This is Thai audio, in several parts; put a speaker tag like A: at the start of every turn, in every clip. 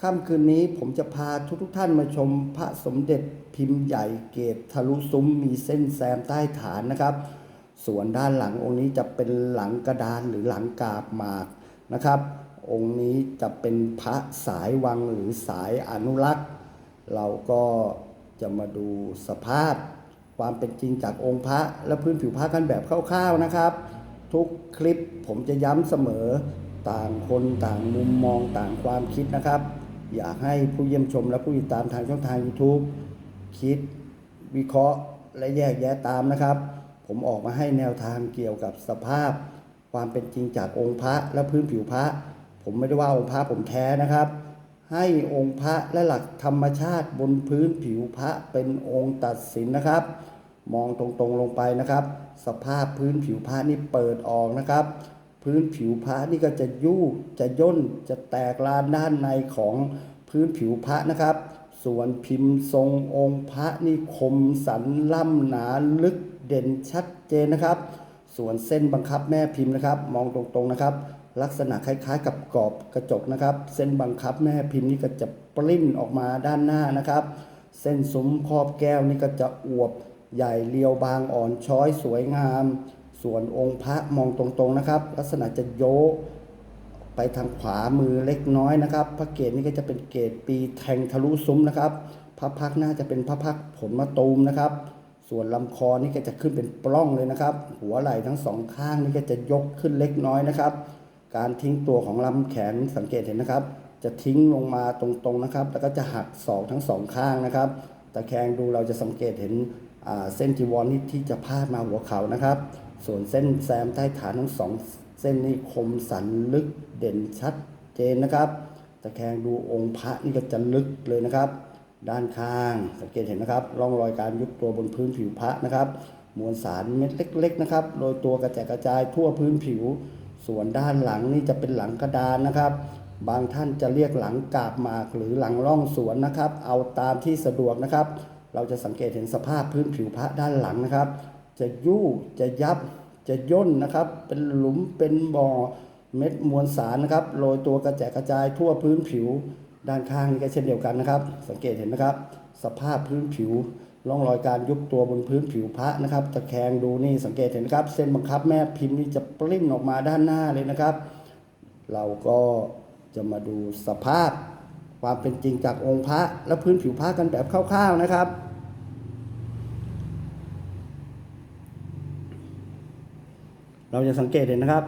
A: ค่ำคืนนี้ผมจะพาทุกๆท่านมาชมพระสมเด็จพิมพ์ใหญ่เกตทะลุซุ้มมีเส้นแซมใต้ฐานนะครับ ส่วนด้านหลังองค์นี้จะเป็นหลังกระดานหรือหลังกาบหมากนะครับ องค์นี้จะเป็นพระสายวังหรือสายอนุรักษ์ เราก็จะมาดูสภาพความเป็นจริงจากองค์พระและพื้นผิวพระกันแบบคร่าวๆนะครับ ทุกคลิปผมจะย้ำเสมอต่างคนต่างมุมมองต่างความคิดนะครับ อยากให้ผู้เยี่ยมชมและผู้ติดตามทางช่องทาง YouTube คิดวิเคราะห์และแยกแยะตามนะครับ ผมออกมาให้แนวทางเกี่ยวกับสภาพ ความเป็นจริงจากองค์พระและพื้นผิวพระ ผมไม่ได้ว่าองค์พระผมแท้นะครับ ให้องค์พระและหลักธรรมชาติบนพื้นผิวพระเป็นองค์ตัดสินนะครับ มองตรงๆลงไปนะครับ สภาพพื้นผิวพระนี่เปิดออกนะครับ พื้นผิวพระนี่ก็จะยู่จะย่นจะแตกลานด้านในของพื้นผิวพระนะครับ ส่วนพิมพ์ทรงองค์พระนี่คมสันล่ำหนาลึกเด่นชัดเจนนะครับ ส่วนเส้นบังคับแม่พิมพ์นะครับ มองตรงๆนะครับ ลักษณะคล้ายๆ กับกรอบกระจกนะครับ เส้นบังคับแม่พิมพ์นี่ก็จะปริ้นออกมาด้านหน้านะครับ เส้นซุ้มครอบแก้วนี่ก็จะอวบใหญ่เรียวบางอ่อนช้อยสวยงาม ส่วนองค์พระมองตรงๆนะครับ ลักษณะจะโยกไปทางขวามือเล็กน้อยนะครับ พระเกศนี่ก็จะเป็นเกศปีแทงทะลุซุ้มนะครับ พระพักน่าจะเป็นพระพักผลมะตูมนะครับ ส่วนลำคอนี่ก็จะขึ้นเป็นปล้องเลยนะครับ หัวไหล่ทั้งสองข้างนี่ก็จะยกขึ้นเล็กน้อยนะครับ การทิ้งตัวของลำแขนสังเกตเห็นนะครับ จะทิ้งลงมาตรงๆนะครับ แล้วก็จะหักศอกทั้งสองข้างนะครับตะแคงดูเราจะสังเกตเห็นเส้นจีวรนี่ที่จะพาดมาหัวเข่านะครับ ส่วนเส้นแซมใต้ฐานทั้งสองเส้นนี้คมสันลึกเด่นชัดเจนนะครับ ตะแคงดูองค์พระนี่ก็จะลึกเลยนะครับ ด้านข้างสังเกตเห็นนะครับร่องรอยการยุบตัวบนพื้นผิวพระนะครับ มวลสารเม็ดเล็ก ๆ นะครับโรยตัวกระจายกระจายทั่วพื้นผิว ส่วนด้านหลังนี่จะเป็นหลังกระดานนะครับ บางท่านจะเรียกหลังกาบหมากหรือหลังร่องสวนนะครับ เอาตามที่สะดวกนะครับ เราจะสังเกตเห็นสภาพพื้นผิวพระด้านหลังนะครับ จะยู่จะยับจะย่นนะครับ เป็นหลุมเป็นบ่อเม็ดมวลสารนะครับโรยตัวกระแจกกระจายทั่วพื้นผิวด้านข้างนี่ก็เช่นเดียวกันนะครับ สังเกตเห็นนะครับ สภาพพื้นผิวร่องรอยการยุบตัวบนพื้นผิวพระนะครับตะแคงดูนี่สังเกตเห็นนะครับ เส้นบังคับแม่พิมพ์นี่จะปริ้นออกมาด้านหน้าเลยนะครับ เราก็จะมาดูสภาพความเป็นจริงจากองค์พระและพื้นผิวพระกันแบบคร่าวๆนะครับ เราจะสังเกตเห็นนะครับ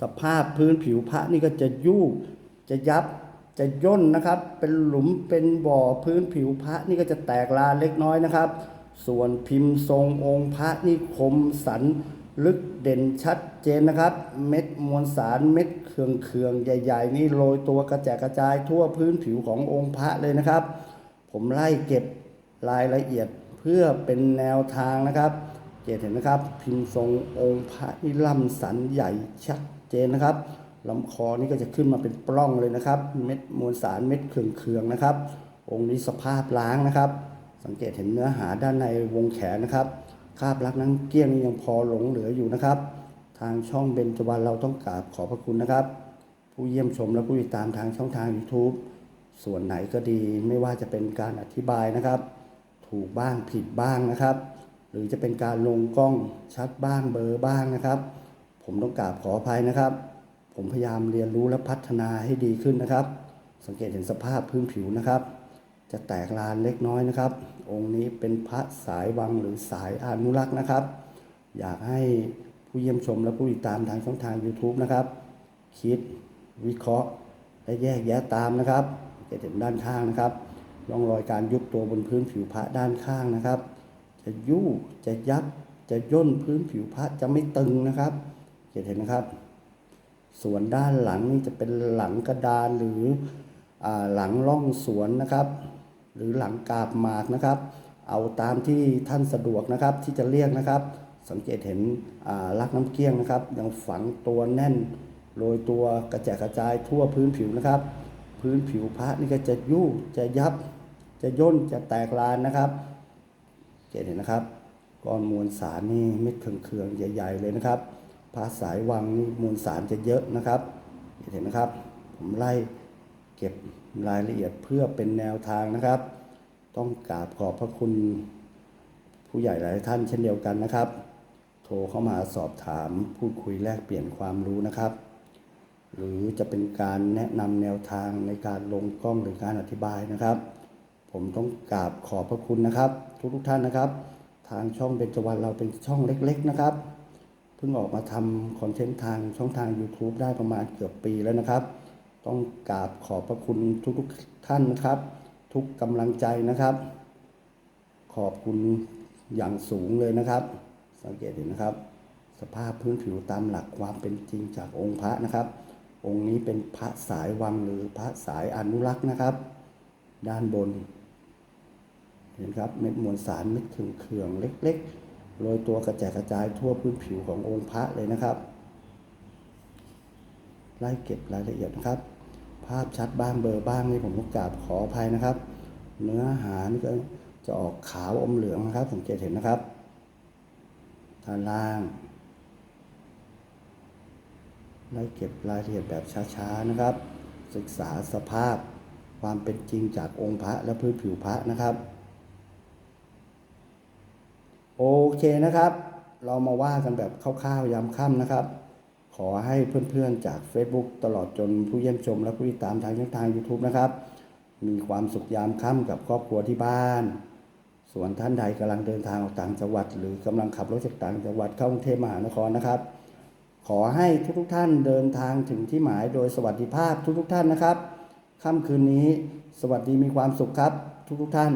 A: สภาพพื้นผิวพระนี่ก็จะยุบจะยับจะย่นนะครับ เป็นหลุมเป็นบ่อพื้นผิวพระนี่ก็จะแตกลาเล็กน้อยนะครับ ส่วนพิมพ์ทรงองค์พระนี่คมสันลึกเด่นชัดเจนนะครับ เม็ดมวลสารเม็ดเคืองเคืองใหญ่ ๆ นี่โรยตัวกระแจกกระจายทั่วพื้นผิวขององค์พระเลยนะครับ ผมไล่เก็บรายละเอียดเพื่อเป็นแนวทางนะครับ เกตเห็นนะครับ พิมพ์ทรงองค์พระนี่ล่ำสันใหญ่ชัดเจนนะครับลำคอนี่ก็จะขึ้นมาเป็นปล้องเลยนะครับ เม็ดมวลสารเม็ดเคืองๆนะครับ องค์นี้สภาพล้างนะครับ สังเกตเห็นเนื้อหาด้านในวงแขนนะครับคาบลักน้ำเกลี้ยงยังพอหลงเหลืออยู่นะครับ ทางช่องเบญจวรรณเราต้องกราบขอบพระคุณนะครับ ผู้เยี่ยมชมและผู้ติดตามทางช่องทาง YouTube ส่วนไหนก็ดีไม่ว่าจะเป็นการอธิบายนะครับ ถูกบ้างผิดบ้างนะครับ รือจะเป็นการลงกล้องชัดบ้างเบลอบ้างนะครับ ผมต้องกราบขออภัยนะครับ ผมพยายามเรียนรู้และพัฒนาให้ดีขึ้นนะครับ สังเกตเห็นสภาพพื้นผิวนะครับ จะแตกลานเล็กน้อยนะครับ องค์นี้เป็นพระสายวังหรือสายอนุรักษ์นะครับ อยากให้ผู้เยี่ยมชมและผู้ติดตามทางช่องทาง YouTube นะครับ คิดวิเคราะห์และแยกแยะตามนะครับจะเห็นด้านข้างนะครับร่องรอยการยุบตัวบนพื้นผิวพระด้านข้างนะครับ จะยู่จะยับจะย่นพื้นผิวพระจะไม่ตึงนะครับเห็นนะครับ ส่วนด้านหลังนี่จะเป็นหลังกระดานหรืออหลังร่องสวนนะครับ หรือหลังกาบหมากนะครับ เอาตามที่ท่านสะดวกนะครับที่จะเรียกนะครับ สังเกตเห็นลักน้ำเกลี้ยงนะครับ ยังฝังตัวแน่นโรยตัวกระจายกระจายทั่วพื้นผิวนะครับ พื้นผิวพระนี่ก็จะยุ่จะยับจะย่นจะแตกลานนะครับ เห็นนะครับก้อนมวลสารนี่เม็ดเคืองๆใหญ่ๆเลยนะครับพระสายวังนี่มวลสารจะเยอะนะครับเห็นนะครับ ผมไล่เก็บรายละเอียดเพื่อเป็นแนวทางนะครับ ต้องกราบขอบพระคุณผู้ใหญ่หลายท่านเช่นเดียวกันนะครับ โทรเข้ามาสอบถามพูดคุยแลกเปลี่ยนความรู้นะครับ หรือจะเป็นการแนะนำแนวทางในการลงกล้องหรือการอธิบายนะครับ ผมต้องกราบขอบพระคุณนะครับ ทุกทุกท่านนะครับ ทางช่องเบญจวรรณเราเป็นช่องเล็ก ๆนะครับเพิ่งออกมาทำคอนเทนต์ทางช่องทาง YouTube ได้ประมาณเกือบปีแล้วนะครับ ต้องกราบขอบพระคุณทุกๆท่านนะครับ ทุกกำลังใจนะครับ ขอบคุณอย่างสูงเลยนะครับ สังเกตเห็นนะครับ สภาพพื้นผิวตามหลักความเป็นจริงจากองค์พระนะครับ องค์นี้เป็นพระสายวังหรือพระสายอนุรักษ์นะครับ ด้านบน เห็นครับเม็ดมวลสารเม็ดเคืองๆเล็กๆโรยตัวกระจายกระจายทั่วพื้นผิวขององค์พระเลยนะครับไล่เก็บรายละเอียดนะครับ ภาพชัดบ้างเบอร์บ้างนี่ผมต้องกราบขออภัยนะครับ เนื้อหานี่ก็จะออกขาวอมเหลืองนะครับสังเกตเห็นนะครับด้านล่างไล่เก็บรายละเอียดแบบช้าๆนะครับ ศึกษาสภาพ ความเป็นจริงจากองค์พระและพื้นผิวพระนะครับ โอเคนะครับ เรามาว่ากันแบบคร่าวๆยามค่ำนะครับ ขอให้เพื่อนๆจาก Facebook ตลอดจนผู้เยี่ยมชมและผู้ติดตามทางช่องทาง YouTube นะครับ มีความสุขยามค่ำกับครอบครัวที่บ้าน ส่วนท่านใดกำลังเดินทางออกต่างจังหวัด หรือกำลังขับรถจากต่างจังหวัดเข้ากรุงเทพมหานครนะครับ ขอให้ทุกๆท่านเดินทางถึงที่หมายโดยสวัสดิภาพทุกๆท่านนะครับ ค่ำคืนนี้ สวัสดีมีความสุขครับ ทุกทุกท่าน